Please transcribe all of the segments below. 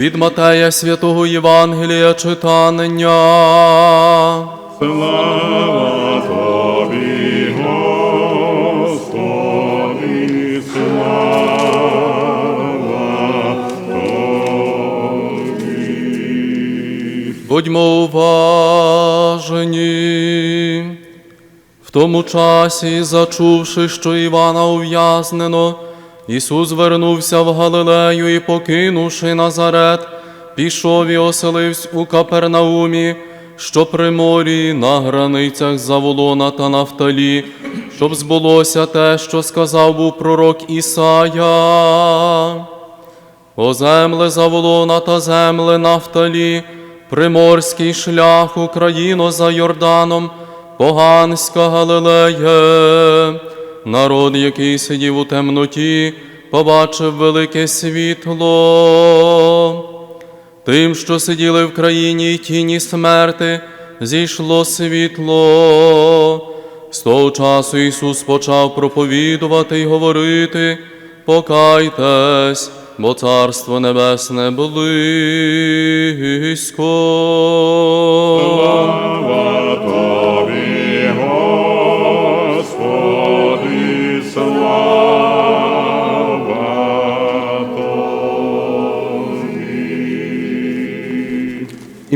Від Матея святого Євангелія читання. Слава Тобі, Господи, слава Будьмо уважені. В тому часі, зачувши, що Івана ув'язнено, Ісус звернувся в Галилею і, покинувши Назарет, пішов і оселився у Капернаумі, що при морі на границях Заволона та Нафталі, щоб збулося те, що сказав був пророк Ісая. О земле Заволона та земле Нафталі, приморський шлях Україно за Йорданом, поганська Галилеє, народ, який сидів у темноті, побачив велике світло. Тим, що сиділи в країні й тіні смерти, зійшло світло. З того часу Ісус почав проповідувати й говорити, покайтесь, бо Царство Небесне близько. Слава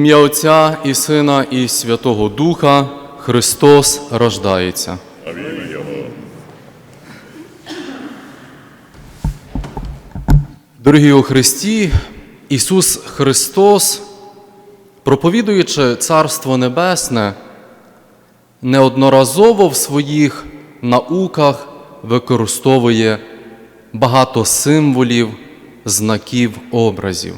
Ім'я Отця і Сина, і Святого Духа Христос рождається. Дорогі у Христі, Ісус Христос, проповідуючи Царство Небесне, неодноразово в своїх науках використовує багато символів, знаків, образів.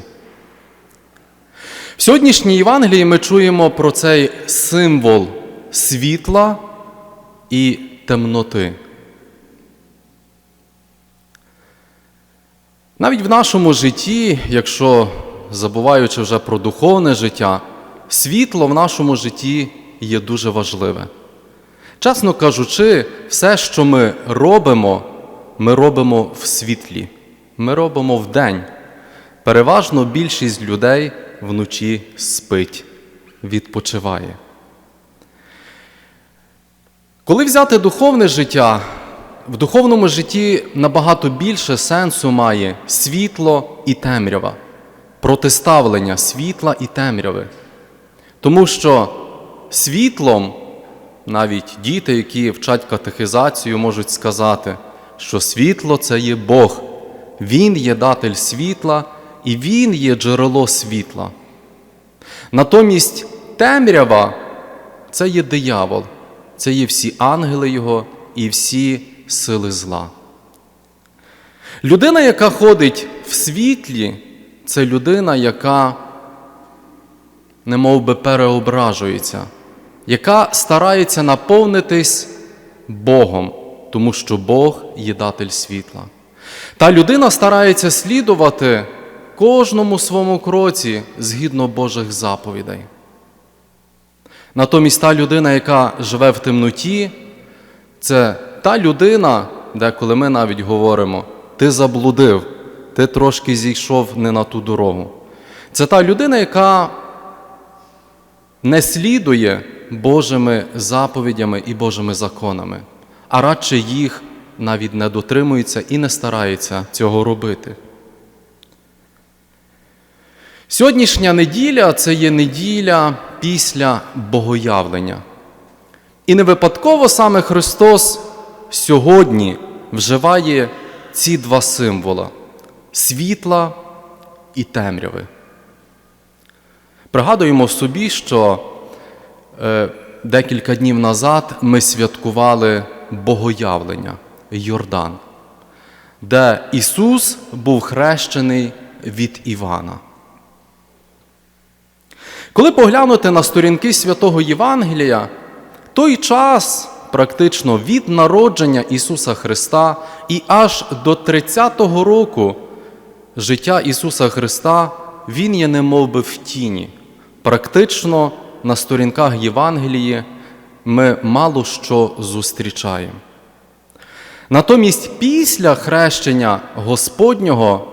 В сьогоднішній Євангелії ми чуємо про цей символ світла і темноти. Навіть в нашому житті, якщо забуваючи вже про духовне життя, світло в нашому житті є дуже важливе. Чесно кажучи, все, що ми робимо, ми робимо в світлі, ми робимо в день. Переважно більшість людей вночі спить, відпочиває. Коли взяти духовне життя, в духовному житті набагато більше сенсу має світло і темрява, протиставлення світла і темряви. Тому що світлом навіть діти, які вчать катехизацію, можуть сказати, що світло це є Бог, Він є датель світла і Він є джерело світла. Натомість темрява це є диявол, це є всі ангели Його і всі сили зла. Людина, яка ходить в світлі, це людина, яка не би переображується, яка старається наповнитись Богом, тому що Бог є датель світла. Та людина старається слідувати кожному своєму кроці згідно Божих заповідей. Натомість та людина, яка живе в темноті, це та людина, де коли ми навіть говоримо, ти заблудив, ти трошки зійшов не на ту дорогу. Це та людина, яка не слідує Божими заповідями і Божими законами, а радше їх навіть не дотримується і не старається цього робити. Сьогоднішня неділя це є неділя після богоявлення. І не випадково саме Христос сьогодні вживає ці два символа світла і темряви. Пригадуємо собі, що е, декілька днів назад ми святкували богоявлення Йордан, де Ісус був хрещений від Івана. Коли поглянути на сторінки святого Євангелія, той час, практично від народження Ісуса Христа і аж до 30-го року життя Ісуса Христа, Він є немов би в тіні. Практично на сторінках Євангелії ми мало що зустрічаємо. Натомість після хрещення Господнього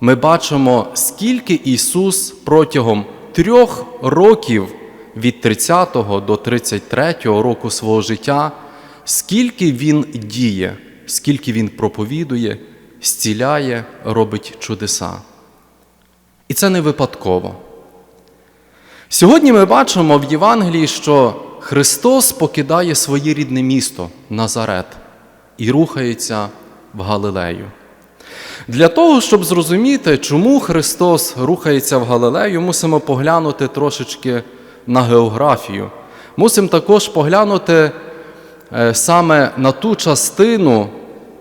ми бачимо, скільки Ісус протягом трьох років від 30 до 33 року свого життя, скільки Він діє, скільки Він проповідує, зціляє, робить чудеса. І це не випадково. Сьогодні ми бачимо в Євангелії, що Христос покидає своє рідне місто Назарет і рухається в Галилею. Для того, щоб зрозуміти, чому Христос рухається в Галилею, мусимо поглянути трошечки на географію. Мусимо також поглянути е, саме на ту частину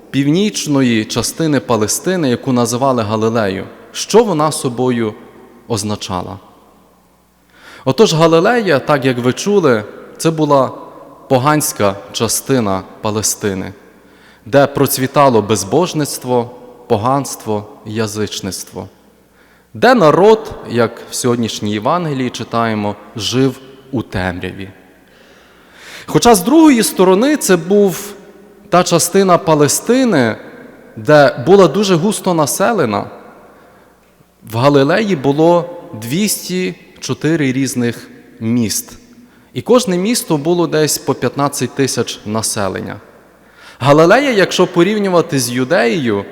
північної частини Палестини, яку називали Галилею. Що вона собою означала? Отож, Галилея, так як ви чули, це була поганська частина Палестини, де процвітало безбожництво, поганство, язичництво, де народ, як в сьогоднішній Євангелії читаємо, жив у темряві. Хоча з другої сторони це був та частина Палестини, де була дуже густо населена. В Галилеї було 204 різних міст, і кожне місто було десь по 15 тисяч населення. Галилея, якщо порівнювати з Юдеєю,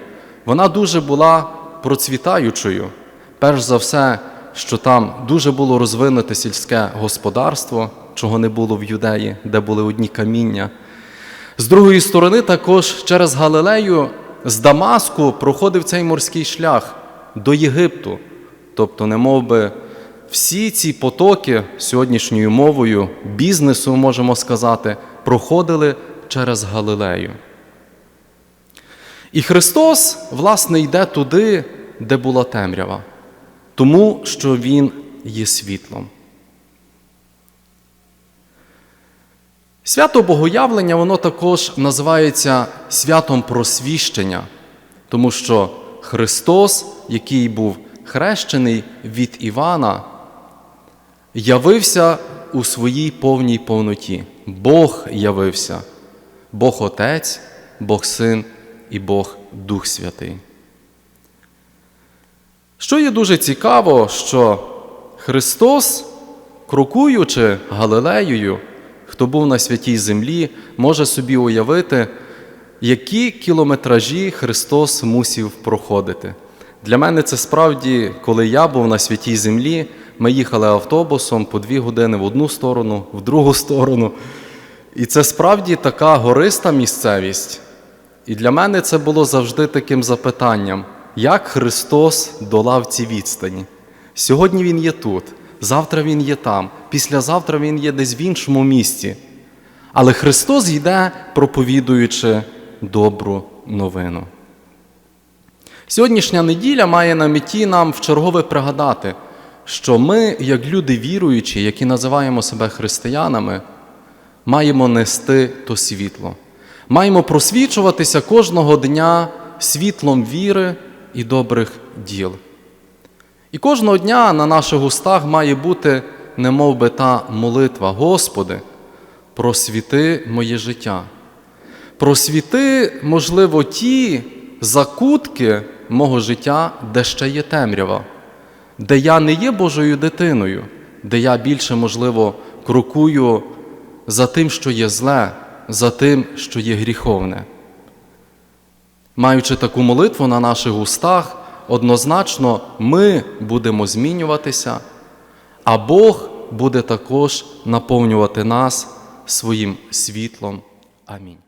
вона дуже була процвітаючою. Перш за все, що там дуже було розвинуте сільське господарство, чого не було в Юдеї, де були одні каміння. З другої сторони, також через Галилею з Дамаску проходив цей морський шлях до Єгипту. Тобто, не мов би, всі ці потоки сьогоднішньою мовою бізнесу, можемо сказати, проходили через Галилею. І Христос, власне, йде туди, де була темрява, тому що Він є світлом. Свято Богоявлення, воно також називається святом просвіщення, тому що Христос, який був хрещений від Івана, явився у своїй повній повноті. Бог явився, Бог Отець, Бог Син і Бог Дух Святий. Що є дуже цікаво, що Христос, крокуючи Галилеєю, хто був на святій землі, може собі уявити, які кілометражі Христос мусів проходити. Для мене це справді, коли я був на святій землі, ми їхали автобусом по дві години в одну сторону, в другу сторону. І це справді така гориста місцевість. І для мене це було завжди таким запитанням, як Христос долав ці відстані. Сьогодні Він є тут, завтра Він є там, післязавтра Він є десь в іншому місці. Але Христос йде, проповідуючи добру новину. Сьогоднішня неділя має на меті нам вчергове пригадати, що ми, як люди віруючі, які називаємо себе християнами, маємо нести то світло. Маємо просвічуватися кожного дня світлом віри і добрих діл. І кожного дня на наших устах має бути немов би та молитва, Господи, просвіти моє життя. Просвіти, можливо, ті закутки мого життя, де ще є темрява, де я не є Божою дитиною, де я більше, можливо, крокую за тим, що є зле, за тим, що є гріховне. Маючи таку молитву на наших устах, однозначно ми будемо змінюватися, а Бог буде також наповнювати нас своїм світлом. Амінь.